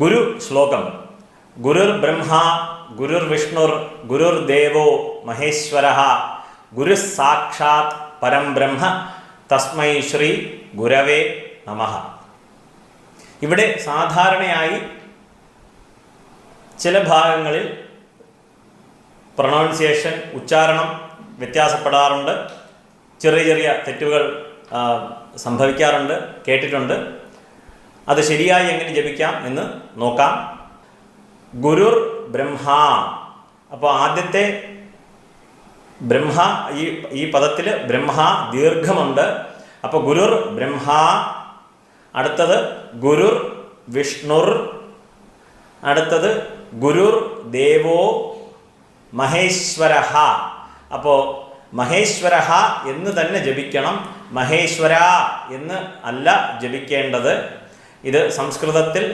ഗുരു ശ്ലോകം. ഗുരുർ ബ്രഹ്മ ഗുരുർ വിഷ്ണുർ ഗുരുർ ദേവോ മഹേശ്വര. ഗുരു സാക്ഷാത് പരം ബ്രഹ്മ തസ്മൈ ശ്രീ ഗുരവേ നമ. ഇവിടെ സാധാരണയായി ചില ഭാഗങ്ങളിൽ പ്രൊണൗൺസിയേഷൻ ഉച്ചാരണം വ്യത്യാസപ്പെടാറുണ്ട്. ചെറിയ ചെറിയ തെറ്റുകൾ സംഭവിക്കാറുണ്ട് കേട്ടിട്ടുണ്ട്. അത് ശരിയായി എങ്ങനെ ജപിക്കാം എന്ന് നോക്കാം. ഗുരുർ ബ്രഹ്മ. അപ്പോൾ ആദ്യത്തെ ബ്രഹ്മ ഈ ഈ പദത്തിൽ ബ്രഹ്മ ദീർഘമുണ്ട്. അപ്പോൾ ഗുരുർ ബ്രഹ്മ. അടുത്തത് ഗുരുർ വിഷ്ണുർ. അടുത്തത് ഗുരുർ ദേവോ മഹേശ്വര അപ്പോൾ മഹേശ്വര എന്ന് തന്നെ ജപിക്കണം. മഹേശ്വര എന്ന് അല്ല ജപിക്കേണ്ടത്. ഇത് സംസ്കൃതത്തിൽ